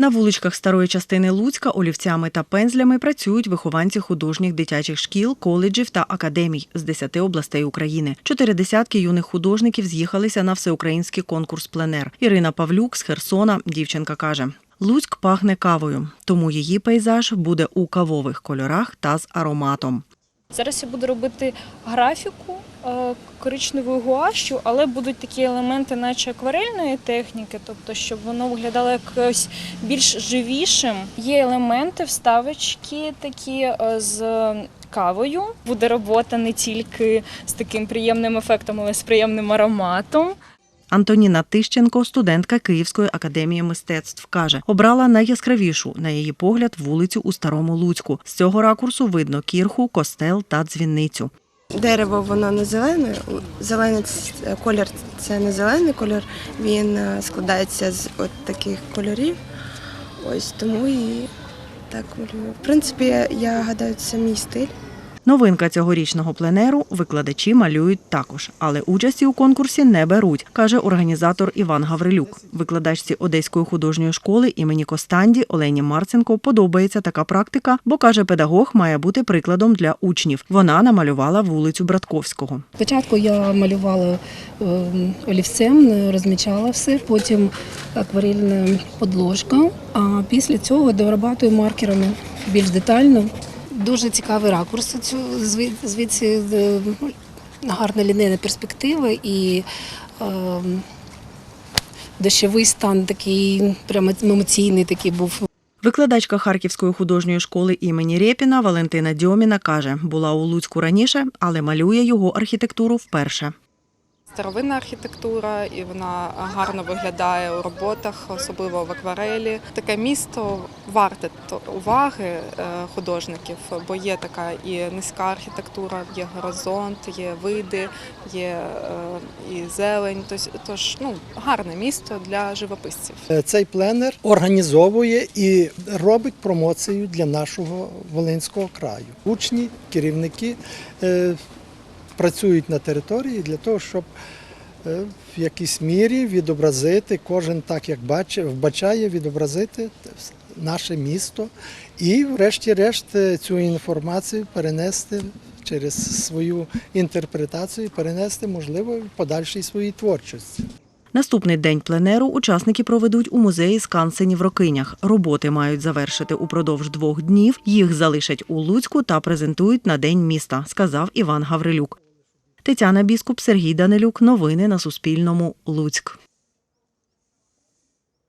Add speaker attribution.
Speaker 1: На вуличках старої частини Луцька олівцями та пензлями працюють вихованці художніх дитячих шкіл, коледжів та академій з 10 областей України. Чотири десятки юних художників з'їхалися на всеукраїнський конкурс пленер. Ірина Павлюк з Херсона. Дівчинка каже: Луцьк пахне кавою, тому її пейзаж буде у кавових кольорах та з ароматом.
Speaker 2: Зараз я буду робити графіку е, коричневою гуашю, але будуть такі елементи, наче акварельної техніки, тобто, щоб воно виглядало якось більш живішим. Є елементи, вставочки такі е, з кавою. Буде робота не тільки з таким приємним ефектом, але й з приємним ароматом.
Speaker 1: Антоніна Тищенко, студентка Київської академії мистецтв, каже, обрала найяскравішу, на її погляд, вулицю у Старому Луцьку. З цього ракурсу видно кірху, костел та дзвінницю.
Speaker 3: Дерево воно не зелене. Зелений колір це не зелений колір, він е, складається з от таких кольорів. Ось тому і так малюю. В принципі, я гадаю, це мій стиль.
Speaker 1: Новинка цьогорічного пленеру викладачі малюють також, але участі у конкурсі не беруть, каже організатор Іван Гаврилюк. Викладачці Одеської художньої школи імені Костанді Олені Марценко подобається така практика, бо каже, педагог має бути прикладом для учнів. Вона намалювала вулицю Братковського.
Speaker 4: Спочатку я малювала е, олівцем, розмічала все, потім акварельна подложка, а після цього дорабатую маркерами більш детально. Дуже цікавий ракурс. Звідси е, гарна лінейна перспектива і е, дощовий стан такий прямо емоційний такий був.
Speaker 1: Викладачка Харківської художньої школи імені Рєпіна Валентина Дьоміна каже, була у Луцьку раніше, але малює його архітектуру вперше.
Speaker 5: Старовинна архітектура, і вона гарно виглядає у роботах, особливо в акварелі. Таке місто варте уваги е, художників, бо є така і низька архітектура, є горизонт, є види, є е, і зелень. Тож, ну гарне місто для живописців.
Speaker 6: Е, Цей пленер організовує і робить промоцію для нашого Волинського краю. Учні, керівники працюють на території для того, щоб е, в якійсь мірі відобразити, кожен так як бачить, вбачає, відобразити наше місто і, врешті-решт, е, цю інформацію перенести через свою інтерпретацію, перенести, можливо, в подальшій своїй творчості.
Speaker 1: Наступний день пленеру учасники проведуть у музеї скансенів в Рокинях. Роботи мають завершити упродовж двох днів. Їх залишать у Луцьку та презентують на день міста, сказав Іван Гаврилюк. Тетяна Біскуп, Сергій Данилюк. Новини на Суспільному. Луцьк.